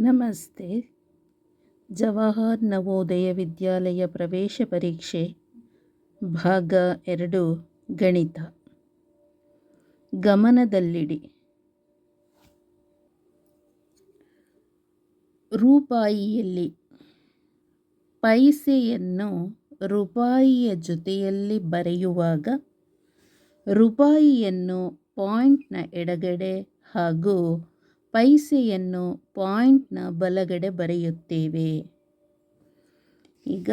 ನಮಸ್ತೆ. ಜವಾಹರ್ ನವೋದಯ ವಿದ್ಯಾಲಯ ಪ್ರವೇಶ ಪರೀಕ್ಷೆ ಭಾಗ ಎರಡು ಗಣಿತ. ಗಮನದಲ್ಲಿಡಿ. ರೂಪಾಯಿಯಲ್ಲಿ ಪೈಸೆಯನ್ನು ರೂಪಾಯಿಯ ಜೊತೆಯಲ್ಲಿ ಬರೆಯುವಾಗ ರೂಪಾಯಿಯನ್ನು ಪಾಯಿಂಟ್ನ ಎಡಗಡೆ ಹಾಗೂ ಪೈಸೆಯನ್ನು ಪಾಯಿಂಟ್ನ ಬಲಗಡೆ ಬರೆಯುತ್ತೇವೆ. ಈಗ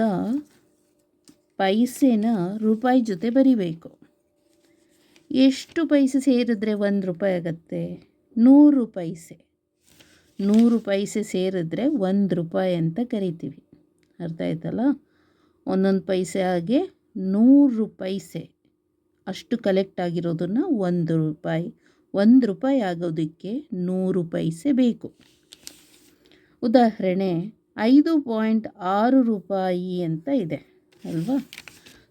ಪೈಸೆನ ರೂಪಾಯಿ ಜೊತೆ ಬರಿಬೇಕು. ಎಷ್ಟು ಪೈಸೆ ಸೇರಿದ್ರೆ ಒಂದು ರೂಪಾಯಿ ಆಗುತ್ತೆ? ನೂರು ಪೈಸೆ. ನೂರು ಪೈಸೆ ಸೇರಿದ್ರೆ ಒಂದು ರೂಪಾಯಿ ಅಂತ ಕರಿತೀವಿ. ಅರ್ಥ ಆಯ್ತಲ್ಲ? ಒಂದೊಂದು ಪೈಸೆ ಹಾಗೆ ನೂರು ಪೈಸೆ. ಅಷ್ಟು ಕಲೆಕ್ಟ್ ಆಗಿರೋದನ್ನು ಒಂದು ರೂಪಾಯಿ ಒಂದು ರೂಪಾಯಿ ಆಗೋದಕ್ಕೆ ನೂರು ಪೈಸೆ ಬೇಕು. ಉದಾಹರಣೆ, ಐದು ಪಾಯಿಂಟ್ ಆರು ರೂಪಾಯಿ ಅಂತ ಇದೆ, ಅಲ್ವಾ?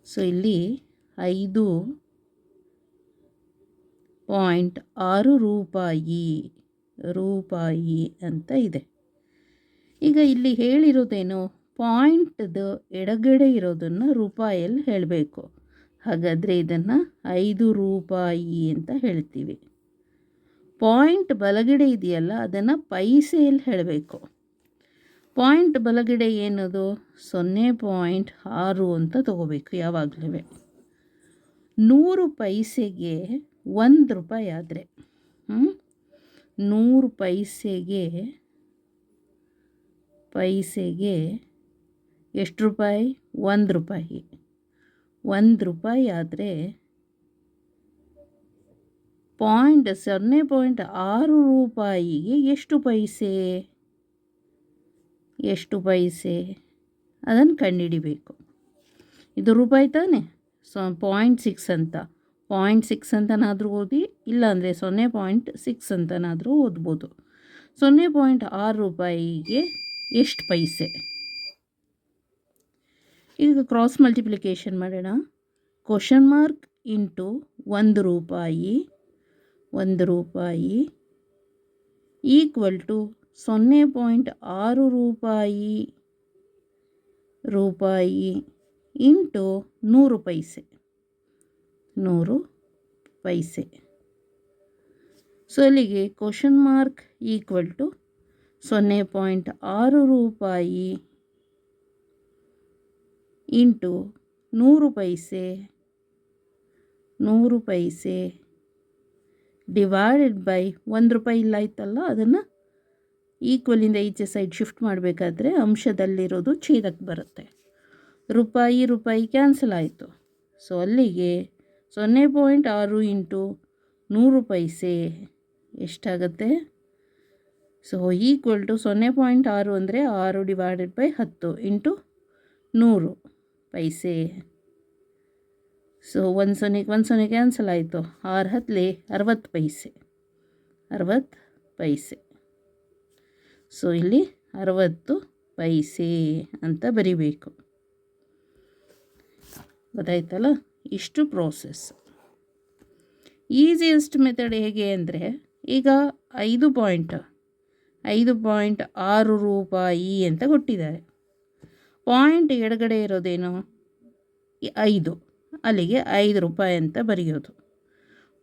ಸೊ, ಇಲ್ಲಿ ಐದು ಪಾಯಿಂಟ್ ಆರು ರೂಪಾಯಿ ರೂಪಾಯಿ ಅಂತ ಇದೆ. ಈಗ ಇಲ್ಲಿ ಹೇಳಿರೋದೇನು? ಪಾಯಿಂಟ್ದು ಎಡಗಡೆ ಇರೋದನ್ನು ರೂಪಾಯಲ್ಲಿ ಹೇಳಬೇಕು. ಹಾಗಾದರೆ ಇದನ್ನು ಐದು ರೂಪಾಯಿ ಅಂತ ಹೇಳ್ತೀವಿ. ಪಾಯಿಂಟ್ ಬಲಗಡೆ ಇದೆಯಲ್ಲ, ಅದನ್ನು ಪೈಸೆಯಲ್ಲಿ ಹೇಳಬೇಕು. ಪಾಯಿಂಟ್ ಬಲಗಡೆ ಏನದು? ಸೊನ್ನೆ ಪಾಯಿಂಟ್ ಆರು ಅಂತ ತಗೋಬೇಕು ಯಾವಾಗಲೂ ನೂರು ಪೈಸೆಗೆ ಒಂದು ರೂಪಾಯಿ ಆದರೆ ನೂರು ಪೈಸೆಗೆ ಪೈಸೆಗೆ ಎಷ್ಟು ರೂಪಾಯಿ? ಒಂದು ರೂಪಾಯಿ. ಒಂದು ರೂಪಾಯಿ ಆದರೆ ಪಾಯಿಂಟ್ ಸೊನ್ನೆ ಪಾಯಿಂಟ್ ಆರು ರೂಪಾಯಿಗೆ ಎಷ್ಟು ಪೈಸೆ? ಎಷ್ಟು ಪೈಸೆ? ಅದನ್ನು ಕಂಡುಹಿಡಿಬೇಕು. ಇದು ರೂಪಾಯಿ ತಾನೆ? ಸೊ, ಪಾಯಿಂಟ್ ಸಿಕ್ಸ್ ಅಂತ. ಪಾಯಿಂಟ್ ಸಿಕ್ಸ್ ಅಂತನಾದರೂ ಓದಿ, ಇಲ್ಲಾಂದರೆ ಸೊನ್ನೆ ಪಾಯಿಂಟ್ ಸಿಕ್ಸ್ ಅಂತನಾದರೂ ಓದ್ಬೋದು. ಸೊನ್ನೆ ಪಾಯಿಂಟ್ ಆರು ರೂಪಾಯಿಗೆ ಎಷ್ಟು ಪೈಸೆ? ಈಗ ಕ್ರಾಸ್ ಮಲ್ಟಿಪ್ಲಿಕೇಶನ್ ಮಾಡೋಣ. ಕ್ವಶನ್ ಮಾರ್ಕ್ ಇಂಟು ಒಂದು ರೂಪಾಯಿ ಒಂದು ರೂಪಾಯಿ ಈಕ್ವಲ್ ಟು ಸೊನ್ನೆ ಪಾಯಿಂಟ್ ಆರು ರೂಪಾಯಿ ರೂಪಾಯಿ ಇಂಟು ನೂರು ಪೈಸೆ. ನೂರು ಪೈಸೆ. ಸೊ ಇಲ್ಲಿಗೆ ಕ್ವಶನ್ ಮಾರ್ಕ್ ಈಕ್ವಲ್ ಟು ಸೊನ್ನೆ ಪಾಯಿಂಟ್ ಆರು ರೂಪಾಯಿ ಇಂಟು ನೂರು ಪೈಸೆ. ನೂರು ಪೈಸೆ. ಡಿವೈಡೆಡ್ ಬೈ ಒಂದು ರೂಪಾಯಿ ಇಲ್ಲ ಇತ್ತಲ್ಲ ಅದನ್ನು ಈಕ್ವಲಿಂದ ಈಚೆ ಸೈಡ್ ಶಿಫ್ಟ್ ಮಾಡಬೇಕಾದ್ರೆ ಅಂಶದಲ್ಲಿರೋದು ಛೇದಕ್ಕೆ ಬರುತ್ತೆ. ರೂಪಾಯಿ ರೂಪಾಯಿ ಕ್ಯಾನ್ಸಲ್ ಆಯಿತು. ಸೊ ಅಲ್ಲಿಗೆ ಸೊನ್ನೆ ಪಾಯಿಂಟ್ ಆರು ಇಂಟು ನೂರು ಪೈಸೆ ಎಷ್ಟಾಗುತ್ತೆ? ಸೊ ಈಕ್ವಲ್ ಟು ಸೊನ್ನೆ ಪಾಯಿಂಟ್ ಆರು ಅಂದರೆ ಆರು ಡಿವೈಡೆಡ್ ಬೈ ಹತ್ತು ಇಂಟು ನೂರು ಪೈಸೆ ಸೊ ಒಂದು ಸೊನ್ನೆಗೆ ಒಂದು ಸೊನ್ನೆ ಕ್ಯಾನ್ಸಲ್ ಆಯಿತು ಆರು ಹತ್ತಲಿ ಅರವತ್ತು ಪೈಸೆ ಅರವತ್ತು ಪೈಸೆ ಸೊ ಇಲ್ಲಿ ಅರವತ್ತು ಪೈಸೆ ಅಂತ ಬರಿಬೇಕು ಗೊತ್ತಾಯ್ತಲ್ಲ? ಇಷ್ಟು ಪ್ರೋಸೆಸ್ ಈಸಿಯೆಸ್ಟ್ ಮೆಥಡ್ ಹೇಗೆ ಅಂದರೆ, ಈಗ ಐದು ಪಾಯಿಂಟ್ ಐದು ಪಾಯಿಂಟ್ ಆರು ರೂಪಾಯಿ ಅಂತ ಕೊಟ್ಟಿದ್ದಾರೆ. ಪಾಯಿಂಟ್ ಎಡಗಡೆ ಇರೋದೇನು? ಐದು. ಅಲ್ಲಿಗೆ ಐದು ರೂಪಾಯಿ ಅಂತ ಬರೆಯೋದು.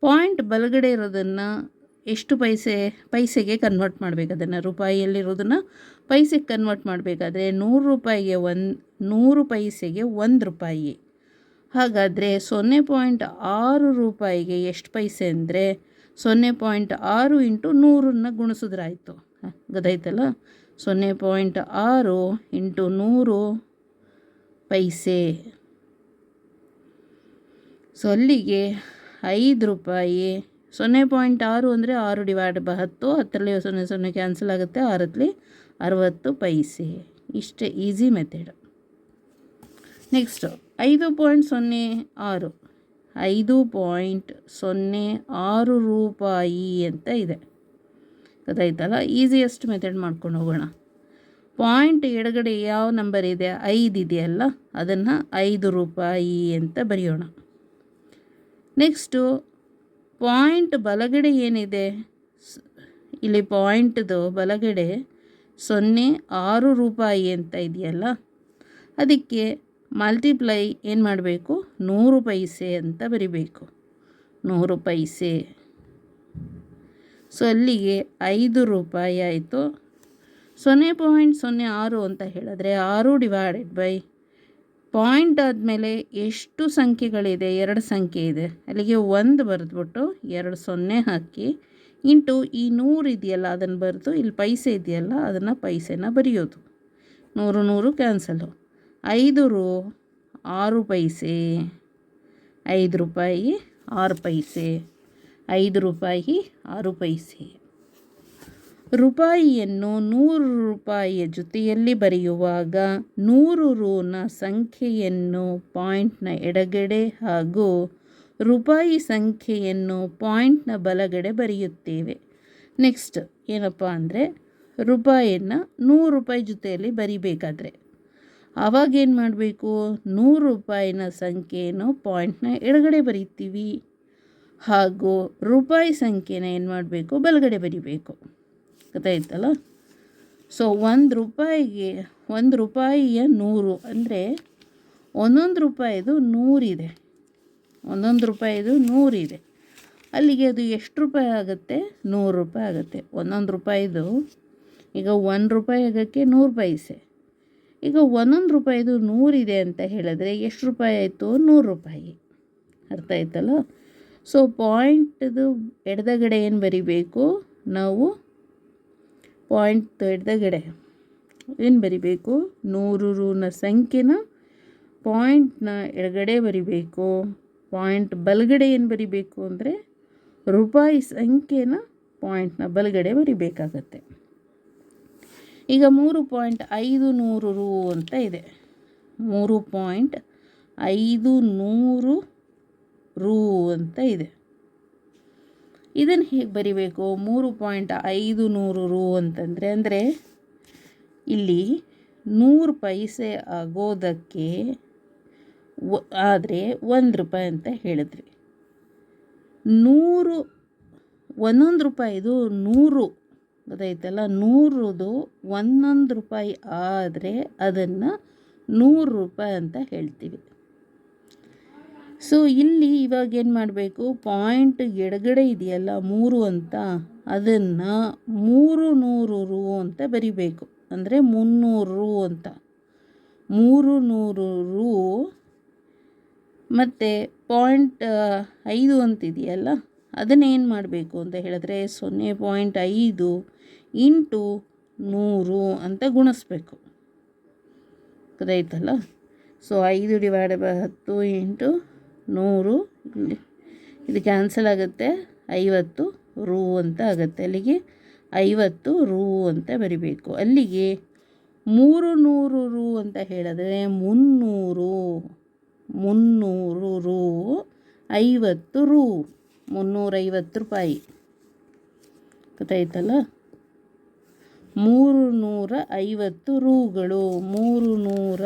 ಪಾಯಿಂಟ್ ಬಲಗಡೆ ಇರೋದನ್ನು ಎಷ್ಟು ಪೈಸೆ, ಪೈಸೆಗೆ ಕನ್ವರ್ಟ್ ಮಾಡಬೇಕು? ಅದನ್ನು ರೂಪಾಯಿಯಲ್ಲಿರೋದನ್ನು ಪೈಸೆಗೆ ಕನ್ವರ್ಟ್ ಮಾಡಬೇಕಾದ್ರೆ ನೂರು ರೂಪಾಯಿಗೆ ಒಂದು, ನೂರು ಪೈಸೆಗೆ ಒಂದು ರೂಪಾಯಿ. ಹಾಗಾದರೆ ಸೊನ್ನೆ ಪಾಯಿಂಟ್ ಆರು ರೂಪಾಯಿಗೆ ಎಷ್ಟು ಪೈಸೆ ಅಂದರೆ ಸೊನ್ನೆ ಪಾಯಿಂಟ್ ಆರು ಇಂಟು ನೂರನ್ನು ಗುಣಿಸಿದ್ರಾಯಿತು. ಗೊತ್ತಾಯ್ತಲ್ಲ? ಸೊನ್ನೆ ಪಾಯಿಂಟ್ ಆರು ಇಂಟು ನೂರು ಪೈಸೆ. ಸೊ ಅಲ್ಲಿಗೆ ಐದು ರೂಪಾಯಿ. ಸೊನ್ನೆ ಪಾಯಿಂಟ್ ಆರು ಅಂದರೆ ಆರು ಡಿವೈಡ್ ಬ ಹತ್ತು. ಹತ್ತರಲ್ಲಿ ಸೊನ್ನೆ ಸೊನ್ನೆ ಕ್ಯಾನ್ಸಲ್ ಆಗುತ್ತೆ. ಆರತ್ತಲ್ಲಿ ಅರವತ್ತು ಪೈಸೆ. ಇಷ್ಟೇ, ಈಸಿ ಮೆಥಡ್. ನೆಕ್ಸ್ಟು, ಐದು ಪಾಯಿಂಟ್ ಸೊನ್ನೆ ಆರು. ಐದು ಪಾಯಿಂಟ್ ಸೊನ್ನೆ ಆರು ರೂಪಾಯಿ ಅಂತ ಇದೆ. ಗೊತ್ತಾಯ್ತಲ್ಲ? ಈಸಿಯೆಸ್ಟ್ ಮೆಥಡ್ ಮಾಡ್ಕೊಂಡು ಹೋಗೋಣ. ಪಾಯಿಂಟ್ ಎಡಗಡೆ ಯಾವ ನಂಬರ್ ಇದೆ? ಐದು ಇದೆಯಲ್ಲ? ಅದನ್ನು ಐದು ರೂಪಾಯಿ ಅಂತ ಬರೆಯೋಣ. ನೆಕ್ಸ್ಟು ಪಾಯಿಂಟ್ ಬಲಗಡೆ ಏನಿದೆ ಇಲ್ಲಿ ಪಾಯಿಂಟ್ದು ಬಲಗಡೆ ಸೊನ್ನೆ ಆರು ರೂಪಾಯಿ ಅಂತ ಇದೆಯಲ್ಲ ಅದಕ್ಕೆ ಮಲ್ಟಿಪ್ಲೈ ಏನು ಮಾಡಬೇಕು ನೂರು ಪೈಸೆ ಅಂತ ಬರಿಬೇಕು ನೂರು ಪೈಸೆ ಸೊ ಅಲ್ಲಿಗೆ ಐದು ರೂಪಾಯಿ ಆಯಿತು ಸೊನ್ನೆ ಪಾಯಿಂಟ್ ಸೊನ್ನೆ ಆರು ಅಂತ ಹೇಳಿದ್ರೆ ಆರು ಡಿವೈಡೆಡ್ ಬೈ ಪಾಯಿಂಟ್ ಆದಮೇಲೆ ಎಷ್ಟು ಸಂಖ್ಯೆಗಳಿದೆ? ಎರಡು ಸಂಖ್ಯೆ ಇದೆ. ಅಲ್ಲಿಗೆ ಒಂದು ಬರೆದ್ಬಿಟ್ಟು ಎರಡು ಸೊನ್ನೆ ಹಾಕಿ, ಇಂಟು ಈ ನೂರು ಇದೆಯಲ್ಲ, ಅದನ್ನು ಬರೆದು ಇಲ್ಲಿ ಪೈಸೆ ಇದೆಯಲ್ಲ, ಅದನ್ನು ಪೈಸೆನ ಬರೆಯೋದು. ನೂರು ನೂರು ಕ್ಯಾನ್ಸಲು. ಐದು ರೂ, ಆರು ಪೈಸೆ. ಐದು ರೂಪಾಯಿ, ಆರು ಪೈಸೆ. ಐದು ರೂಪಾಯಿ, ಆರು ಪೈಸೆ. ರೂಪಾಯಿಯನ್ನು ನೂರು ರೂಪಾಯಿಯ ಜೊತೆಯಲ್ಲಿ ಬರೆಯುವಾಗ ನೂರು ರೂನ ಸಂಖ್ಯೆಯನ್ನು ಪಾಯಿಂಟ್ನ ಎಡಗಡೆ ಹಾಗೂ ರೂಪಾಯಿ ಸಂಖ್ಯೆಯನ್ನು ಪಾಯಿಂಟ್ನ ಬಲಗಡೆ ಬರೆಯುತ್ತೇವೆ. ನೆಕ್ಸ್ಟ್ ಏನಪ್ಪ ಅಂದರೆ ರೂಪಾಯಿಯನ್ನು ನೂರು ರೂಪಾಯಿ ಜೊತೆಯಲ್ಲಿ ಬರಿಬೇಕಾದ್ರೆ. ಆವಾಗ ಏನು ಮಾಡಬೇಕು? ನೂರು ರೂಪಾಯಿನ ಸಂಖ್ಯೆಯನ್ನು ಪಾಯಿಂಟ್ನ ಎಡಗಡೆ ಬರೀತೀವಿ ಹಾಗೂ ರೂಪಾಯಿ ಸಂಖ್ಯೆನ ಏನು ಮಾಡಬೇಕು? ಬಲಗಡೆ ಬರಿಬೇಕು. ಗೊತ್ತಾಯ್ತಲ್ಲ ಸೊ ಒಂದು ರೂಪಾಯಿಗೆ, ಒಂದು ರೂಪಾಯಿಯ ನೂರು ಅಂದರೆ ಒಂದೊಂದು ರೂಪಾಯಿದು ನೂರಿದೆ. ಒಂದೊಂದು ರೂಪಾಯಿದು ನೂರಿದೆ. ಅಲ್ಲಿಗೆ ಅದು ಎಷ್ಟು ರೂಪಾಯಿ ಆಗುತ್ತೆ? ನೂರು ರೂಪಾಯಿ ಆಗುತ್ತೆ. ಒಂದೊಂದು ರೂಪಾಯಿದು, ಈಗ ಒಂದು ರೂಪಾಯಿ ಆಗೋಕ್ಕೆ ನೂರು ಪೈಸೆ. ಈಗ ಒಂದೊಂದು ರೂಪಾಯಿದು ನೂರಿದೆ ಅಂತ ಹೇಳಿದ್ರೆ ಎಷ್ಟು ರೂಪಾಯಿ ಆಯಿತು? ನೂರು ರೂಪಾಯಿ. ಅರ್ಥ ಆಯ್ತಲ್ಲ? ಸೊ ಪಾಯಿಂಟ್ದು ಎಡದಗಡೆ ಏನು ಬರಿಬೇಕು? ನಾವು ಪಾಯಿಂಟ್ ಎಡದಗಡೆ ಏನು ಬರಿಬೇಕು? ನೂರು ರೂನ ಸಂಖ್ಯೆನ ಪಾಯಿಂಟ್ನ ಎಡಗಡೆ ಬರಿಬೇಕು. ಪಾಯಿಂಟ್ ಬಲಗಡೆ ಏನು ಬರಿಬೇಕು ಅಂದರೆ ರೂಪಾಯಿ ಸಂಖ್ಯೆನ ಪಾಯಿಂಟ್ನ ಬಲಗಡೆ ಬರಿಬೇಕಾಗತ್ತೆ. ಈಗ ಮೂರು ಪಾಯಿಂಟ್ ಐದು ನೂರು ರು ಅಂತ ಇದೆ. ಮೂರು ಪಾಯಿಂಟ್ ಐದು ನೂರು ರು ಅಂತ ಇದೆ. ಇದನ್ನು ಹೇಗೆ ಬರಿಬೇಕು? ಮೂರು ಪಾಯಿಂಟ್ ಐದು ನೂರು ರು ಅಂತಂದರೆ, ಅಂದರೆ ಇಲ್ಲಿ ನೂರು ಪೈಸೆ ಆಗೋದಕ್ಕೆ ಆದರೆ ಒಂದು ರೂಪಾಯಿ ಅಂತ ಹೇಳಿದ್ರಿ. ನೂರು, ಒಂದೊಂದು ರೂಪಾಯಿದು ನೂರು, ಗೊತ್ತಾಯ್ತಲ್ಲ? ನೂರುದು ಒಂದೊಂದು ರೂಪಾಯಿ ಆದರೆ ಅದನ್ನು ನೂರು ರೂಪಾಯಿ ಅಂತ ಹೇಳ್ತೀವಿ. ಸೊ ಇಲ್ಲಿ ಇವಾಗ ಏನು ಮಾಡಬೇಕು? ಪಾಯಿಂಟ್ ಎಡಗಡೆ ಇದೆಯಲ್ಲ, ಮೂರು ಅಂತ, ಅದನ್ನು ಮೂರು ನೂರು ರು ಅಂತ ಬರಿಬೇಕು. ಅಂದರೆ ಮುನ್ನೂರು ರು ಅಂತ. ಮೂರು ನೂರು ರು ಮತ್ತು ಪಾಯಿಂಟ್ ಐದು ಅಂತಿದೆಯಲ್ಲ ಅದನ್ನೇನು ಮಾಡಬೇಕು ಅಂತ ಹೇಳಿದ್ರೆ, ಸೊನ್ನೆ ಪಾಯಿಂಟ್ ಐದು ಇಂಟು ನೂರು ಅಂತ ಗುಣಿಸ್ಬೇಕು. ಗೊತ್ತಾಯ್ತಲ್ಲ? ಸೊ ಐದು ಡಿವೈಡ್ ಬೈ ಹತ್ತು ಇಂಟು ನೂರು ಇದು ಕ್ಯಾನ್ಸಲ್ ಆಗುತ್ತೆ, ಐವತ್ತು ರೂ ಅಂತ ಆಗುತ್ತೆ. ಅಲ್ಲಿಗೆ ಐವತ್ತು ರೂ ಅಂತ ಬರಿಬೇಕು. ಅಲ್ಲಿಗೆ ಮೂರು ನೂರು ರೂ ಅಂತ ಹೇಳಿದ್ರೆ ಮುನ್ನೂರು ಮುನ್ನೂರು ರೂ, ಐವತ್ತು ರೂ ಮುನ್ನೂರೈವತ್ತು ರೂಪಾಯಿ. ಗೊತ್ತಾಯ್ತಲ್ಲ? ಮೂರು ನೂರ ಐವತ್ತು ರೂಗಳು ಮೂರು ನೂರ,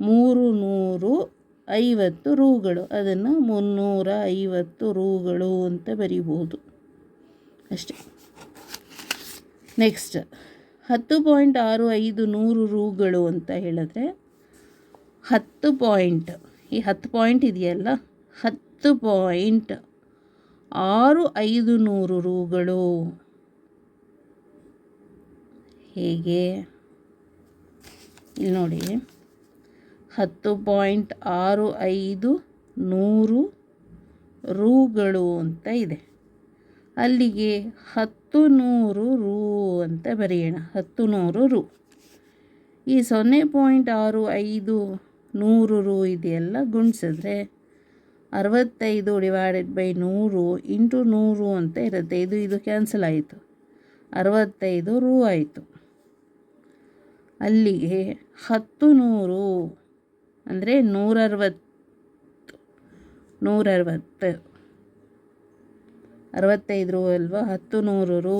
ಮೂರು ನೂರು ಐವತ್ತು ರೂಗಳು. ಅದನ್ನು ಮುನ್ನೂರ ಐವತ್ತು ರೂಗಳು ಅಂತ ಬರಿಬೋದು ಅಷ್ಟೆ. ನೆಕ್ಸ್ಟ್ ಹತ್ತು ಪಾಯಿಂಟ್ ಆರು ಐದು ನೂರು ರೂಗಳು ಅಂತ ಹೇಳಿದ್ರೆ, ಹತ್ತು ಪಾಯಿಂಟ್, ಈ ಹತ್ತು ಪಾಯಿಂಟ್ ಇದೆಯಲ್ಲ? ಹತ್ತು ಪಾಯಿಂಟ್ ಆರು ಐದು ನೂರು ರೂಗಳು. ಹೇಗೆ? ಇಲ್ಲಿ ನೋಡಿ. ಹತ್ತು ಪಾಯಿಂಟ್ ಆರು ಐದು ನೂರು ರೂಗಳು ಅಂತ ಇದೆ. ಅಲ್ಲಿಗೆ ಹತ್ತು ನೂರು ರೂ ಅಂತ ಬರೆಯೋಣ. ಹತ್ತು ನೂರು ರು. ಈ ಸೊನ್ನೆ ಪಾಯಿಂಟ್ ಆರು ಐದು ನೂರು ರು ಇದೆಯಲ್ಲ, ಗುಣಿಸಿದ್ರೆ ಅರವತ್ತೈದು ಡಿವೈಡೆಡ್ ಬೈ ನೂರು ಇಂಟು ನೂರು ಅಂತ ಇರುತ್ತೆ. ಇದು ಇದು ಕ್ಯಾನ್ಸಲ್ ಆಯಿತು. ಅರವತ್ತೈದು ರೂ ಆಯಿತು. ಅಲ್ಲಿಗೆ ಹತ್ತು ನೂರು ಅಂದರೆ ನೂರರವತ್ತು ನೂರರವತ್ತು, ಅರವತ್ತೈದು ರೂ ಅಲ್ವಾ, ಹತ್ತು ನೂರು ರೂ.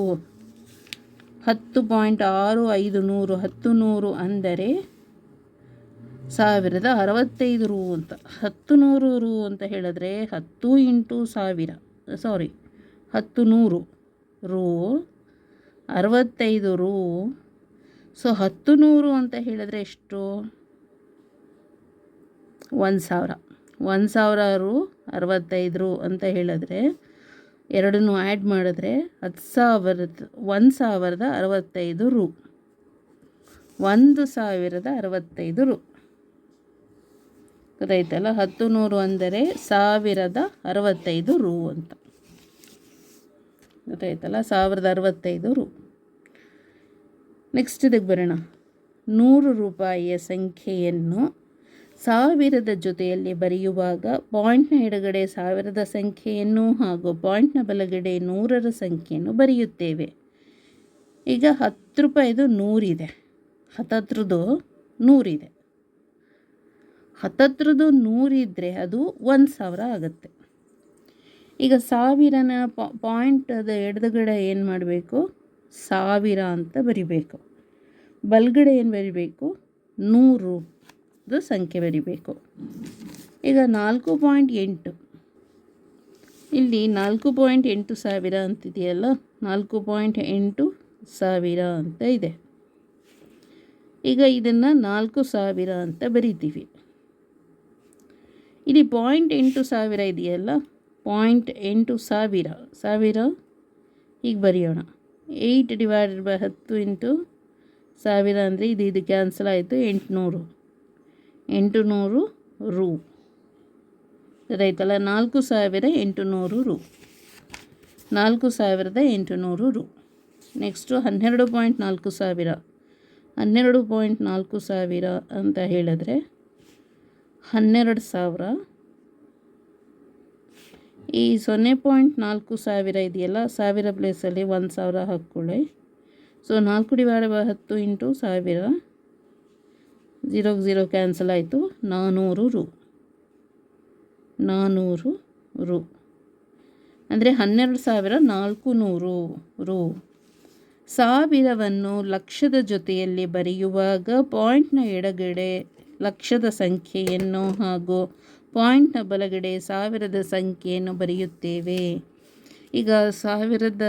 ಹತ್ತು ಪಾಯಿಂಟ್ ಆರು ಐದು ನೂರು, ಹತ್ತು ನೂರು ಅಂದರೆ ಸಾವಿರದ ಅರವತ್ತೈದು ರೂ ಅಂತ. ಹತ್ತು ನೂರು ರೂ ಅಂತ ಹೇಳಿದ್ರೆ ಹತ್ತು ಇಂಟು ಸಾವಿರ ಸಾರಿ ಹತ್ತು ನೂರು ರೂ, ಅರವತ್ತೈದು ರೂ. ಸೊ ಹತ್ತು ನೂರು ಅಂತ ಹೇಳಿದ್ರೆ ಎಷ್ಟು? ಒಂದು ಸಾವಿರ. ಒಂದು ಸಾವಿರ ರು ಅರವತ್ತೈದು ರು ಅಂತ ಹೇಳಿದ್ರೆ, ಎರಡನ್ನೂ ಆ್ಯಡ್ ಮಾಡಿದ್ರೆ ಹತ್ತು ಸಾವಿರದ, ಒಂದು ಸಾವಿರದ ಅರವತ್ತೈದು ರು. ಒಂದು ಸಾವಿರದ ಅರವತ್ತೈದು ರು. ಗೊತ್ತಾಯ್ತಲ್ಲ? ಹತ್ತು ನೂರು ಅಂದರೆ ಸಾವಿರದ ಅರವತ್ತೈದು ರು ಅಂತ. ಗೊತ್ತಾಯ್ತಲ್ಲ? ಸಾವಿರದ ಅರವತ್ತೈದು ರು. ನೆಕ್ಸ್ಟ್ ಇದಕ್ಕೆ ಬರೋಣ. ನೂರು ರೂಪಾಯಿಯ ಸಂಖ್ಯೆಯನ್ನು ಸಾವಿರದ ಜೊತೆಯಲ್ಲಿ ಬರೆಯುವಾಗ ಪಾಯಿಂಟ್ನ ಎಡಗಡೆ ಸಾವಿರದ ಸಂಖ್ಯೆಯನ್ನು ಹಾಗೂ ಪಾಯಿಂಟ್ನ ಬಲಗಡೆ ನೂರರ ಸಂಖ್ಯೆಯನ್ನು ಬರೆಯುತ್ತೇವೆ. ಈಗ ಹತ್ತು ರೂಪಾಯಿದು ನೂರಿದೆ. ಹತ್ತತ್ರದ್ದು ನೂರಿದೆ. ಹತ್ತತ್ರದ್ದು ನೂರಿದ್ದರೆ ಅದು ಒಂದು ಸಾವಿರ ಆಗುತ್ತೆ. ಈಗ ಸಾವಿರನ ಪಾಯಿಂಟದ ಎಡದಗಡೆ ಏನು ಮಾಡಬೇಕು? ಸಾವಿರ ಅಂತ ಬರಿಬೇಕು. ಬಲಗಡೆ ಏನು ಬರಿಬೇಕು? ನೂರು ಸಂಖ್ಯೆ ಬರಿಬೇಕು. ಈಗ ನಾಲ್ಕು ಪಾಯಿಂಟ್ ಎಂಟು. ಇಲ್ಲಿ ನಾಲ್ಕು ಪಾಯಿಂಟ್ ಎಂಟು ಸಾವಿರ ಅಂತಿದೆಯಲ್ಲ? ನಾಲ್ಕು ಪಾಯಿಂಟ್ ಎಂಟು ಸಾವಿರ ಅಂತ ಇದೆ. ಈಗ ಇದನ್ನು ನಾಲ್ಕು ಸಾವಿರ ಅಂತ ಬರಿತೀವಿ. ಇಲ್ಲಿ ಪಾಯಿಂಟ್ ಎಂಟು ಸಾವಿರ ಇದೆಯಲ್ಲ? ಪಾಯಿಂಟ್ ಎಂಟು ಸಾವಿರ. ಸಾವಿರ? ಈಗ ಬರೆಯೋಣ. ಏಯ್ಟ್ ಡಿವೈಡೆಡ್ ಬೈ ಹತ್ತು ಇಂಟು ಸಾವಿರ ಅಂದರೆ ಇದು ಇದು ಕ್ಯಾನ್ಸಲ್ ಆಯಿತು ಎಂಟುನೂರು. ಎಂಟು ನೂರು ರು. ರೈತಲ್ಲ ನಾಲ್ಕು ಸಾವಿರ ಎಂಟುನೂರು ರು. ನಾಲ್ಕು ಸಾವಿರದ ಎಂಟು ನೂರು ರು. ನೆಕ್ಸ್ಟು ಹನ್ನೆರಡು ಪಾಯಿಂಟ್ ನಾಲ್ಕು ಸಾವಿರ. ಹನ್ನೆರಡು ಪಾಯಿಂಟ್ ನಾಲ್ಕು ಸಾವಿರ ಅಂತ ಹೇಳಿದ್ರೆ ಹನ್ನೆರಡು ಸಾವಿರ. ಈ ಸೊನ್ನೆ ಪಾಯಿಂಟ್ ನಾಲ್ಕು ಸಾವಿರ ಇದೆಯಲ್ಲ, ಸಾವಿರ ಪ್ಲೇಸಲ್ಲಿ ಒಂದು ಸಾವಿರ ಹಾಕ್ಕೊಳ್ಳಿ. ಸೊ ನಾಲ್ಕು ಡಿವೈಡ್ ಬೈ ಹತ್ತು ಇಂಟು ಸಾವಿರ. ಝೀರೋಗೆ ಝೀರೋ ಕ್ಯಾನ್ಸಲ್ ಆಯಿತು. ನಾನ್ನೂರು ರು. ನಾನ್ನೂರು ರು. ಅಂದರೆ ಹನ್ನೆರಡು ಸಾವಿರ ನಾಲ್ಕು ನೂರು ರು. ಸಾವಿರವನ್ನು ಲಕ್ಷದ ಜೊತೆಯಲ್ಲಿ ಬರೆಯುವಾಗ ಪಾಯಿಂಟ್ನ ಎಡಗಡೆ ಲಕ್ಷದ ಸಂಖ್ಯೆಯನ್ನು ಹಾಗೂ ಪಾಯಿಂಟ್ನ ಬಲಗಡೆ ಸಾವಿರದ ಸಂಖ್ಯೆಯನ್ನು ಬರೆಯುತ್ತೇವೆ. ಈಗ ಸಾವಿರದ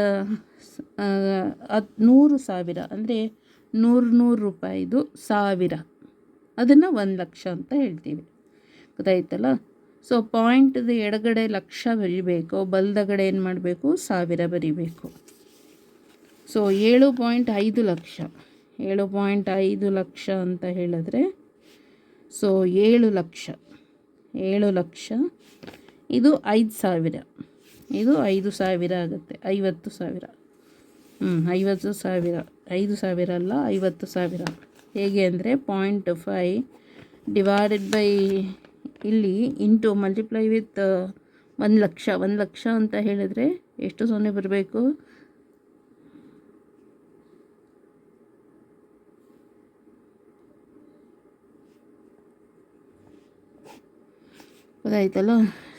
ನೂರು ಸಾವಿರ ಅಂದರೆ ನೂರು ನೂರು ರೂಪಾಯಿದು ಸಾವಿರ. ಅದನ್ನು ಒಂದು ಲಕ್ಷ ಅಂತ ಹೇಳ್ತೀವಿ. ಗೊತ್ತಾಯ್ತಲ್ಲ? ಸೊ ಪಾಯಿಂಟ್ದು ಎಡಗಡೆ ಲಕ್ಷ ಬರಿಬೇಕು ಬಲ್ದಗಡೆ ಏನು ಮಾಡಬೇಕು? ಸಾವಿರ ಬರಿಬೇಕು. ಸೊ ಏಳು ಪಾಯಿಂಟ್ ಐದು ಲಕ್ಷ. ಏಳು ಪಾಯಿಂಟ್ ಐದು ಲಕ್ಷ ಅಂತ ಹೇಳಿದ್ರೆ ಸೊ ಏಳು ಲಕ್ಷ. ಏಳು ಲಕ್ಷ. ಇದು ಐದು ಸಾವಿರ. ಇದು ಐದು ಸಾವಿರ ಆಗುತ್ತೆ. ಐವತ್ತು ಸಾವಿರ. ಹ್ಞೂ ಐವತ್ತು ಸಾವಿರ. ಐದು ಸಾವಿರ ಅಲ್ಲ, ಐವತ್ತು ಸಾವಿರ. ಹೇಗೆ ಅಂದರೆ ಪಾಯಿಂಟ್ ಫೈ ಡಿವೈಡೆಡ್ ಬೈ ಇಲ್ಲಿ ಇಂಟು ಮಲ್ಟಿಪ್ಲೈ ವಿತ್ ಒಂದು ಲಕ್ಷ ಒಂದು ಲಕ್ಷ ಅಂತ ಹೇಳಿದರೆ ಎಷ್ಟು ಸೊನ್ನೆ ಬರಬೇಕು? ಗೊತ್ತಾಯ್ತಲ್ಲ?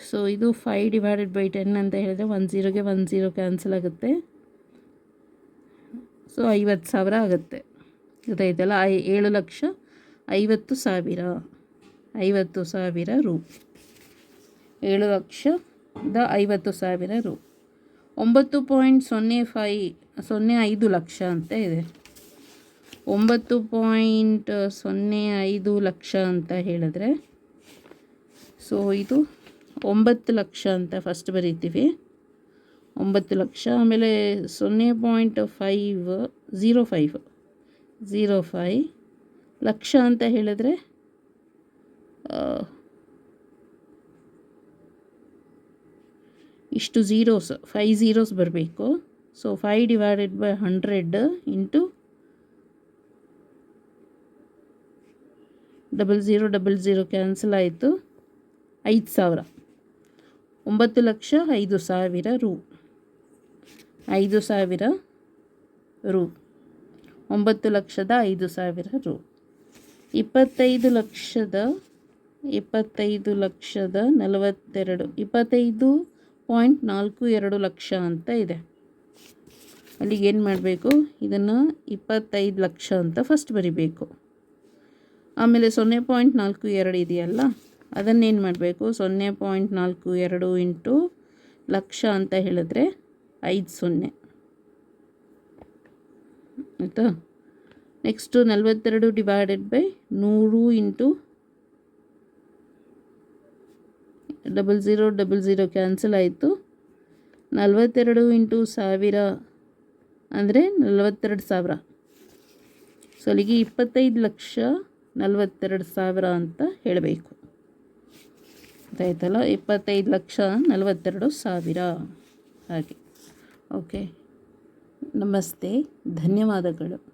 ಸೊ ಇದು ಫೈ ಡಿವೈಡೆಡ್ ಬೈ ಟೆನ್ ಅಂತ ಹೇಳಿದ್ರೆ ಒನ್ ಜೀರೋಗೆ ಒನ್ ಝೀರೋ ಕ್ಯಾನ್ಸಲ್ ಆಗುತ್ತೆ. ಸೊ ಐವತ್ತು ಸಾವಿರ ಆಗುತ್ತೆ. ಗೊತ್ತಾಯ್ತಲ್ಲ ಐ ಏಳು ಲಕ್ಷ ಐವತ್ತು ಸಾವಿರ. ಐವತ್ತು ಸಾವಿರ ರು. ಏಳು ಲಕ್ಷದ ಐವತ್ತು ಸಾವಿರ ರು. ಒಂಬತ್ತು ಪಾಯಿಂಟ್ ಸೊನ್ನೆ ಫೈ ಸೊನ್ನೆ ಐದು ಲಕ್ಷ ಅಂತ ಇದೆ. ಒಂಬತ್ತು ಪಾಯಿಂಟ್ ಸೊನ್ನೆ ಐದು ಲಕ್ಷ ಅಂತ ಹೇಳಿದ್ರೆ, ಸೊ ಇದು ಒಂಬತ್ತು ಲಕ್ಷ ಅಂತ ಫಸ್ಟ್ ಬರೀತೀವಿ. ಒಂಬತ್ತು ಲಕ್ಷ ಆಮೇಲೆ ಸೊನ್ನೆ point five zero five. Zero five. Lakh ಅಂತ ಹೇಳಿದ್ರೆ ಇಷ್ಟು ಝೀರೋಸ್, ಫೈ ಝೀರೋಸ್ ಬರಬೇಕು. So five divided by hundred into double zero double zero cancel ಆಯಿತು. ಐದು ಸಾವಿರ. ಒಂಬತ್ತು ಲಕ್ಷ ಐದು ಸಾವಿರ ರು. ಐದು ಸಾವಿರ ರು. ಒಂಬತ್ತು ಲಕ್ಷದ ಐದು ಸಾವಿರ ರು. ಇಪ್ಪತ್ತೈದು ಲಕ್ಷದ ಇಪ್ಪತ್ತೈದು ಲಕ್ಷದ ನಲವತ್ತೆರಡು, ಇಪ್ಪತ್ತೈದು ಪಾಯಿಂಟ್ ನಾಲ್ಕು ಎರಡು ಲಕ್ಷ ಅಂತ ಇದೆ. ಅಲ್ಲಿಗೆ ಏನು ಮಾಡಬೇಕು? ಇದನ್ನು ಇಪ್ಪತ್ತೈದು ಲಕ್ಷ ಅಂತ ಫಸ್ಟ್ ಬರಿಬೇಕು. ಆಮೇಲೆ ಸೊನ್ನೆ ಪಾಯಿಂಟ್ ನಾಲ್ಕು ಎರಡು ಇದೆಯಲ್ಲ, ಅದನ್ನೇನು ಮಾಡಬೇಕು? ಸೊನ್ನೆ ಪಾಯಿಂಟ್ ನಾಲ್ಕು ಎರಡು ಇಂಟು ಲಕ್ಷ ಅಂತ ಹೇಳಿದ್ರೆ ಐದು ಸೊನ್ನೆ. ಆಯಿತಾ? ನೆಕ್ಸ್ಟು ನಲವತ್ತೆರಡು ಡಿವೈಡೆಡ್ ಬೈ ನೂರು into double zero double zero cancel ಆಯಿತು. ನಲವತ್ತೆರಡು ಇಂಟು ಸಾವಿರ ಅಂದರೆ ನಲವತ್ತೆರಡು ಸಾವಿರ. ಸೊ ಅಲ್ಲಿಗೆ ಇಪ್ಪತ್ತೈದು ಲಕ್ಷ ನಲವತ್ತೆರಡು ಸಾವಿರ ಅಂತ ಹೇಳಬೇಕು. ಗೊತ್ತಾಯ್ತಲ್ಲ ಇಪ್ಪತ್ತೈದು ಲಕ್ಷ ನಲವತ್ತೆರಡು ಸಾವಿರ. ಹಾಗೆ. ಓಕೆ ನಮಸ್ತೆ ಧನ್ಯವಾದಗಳು.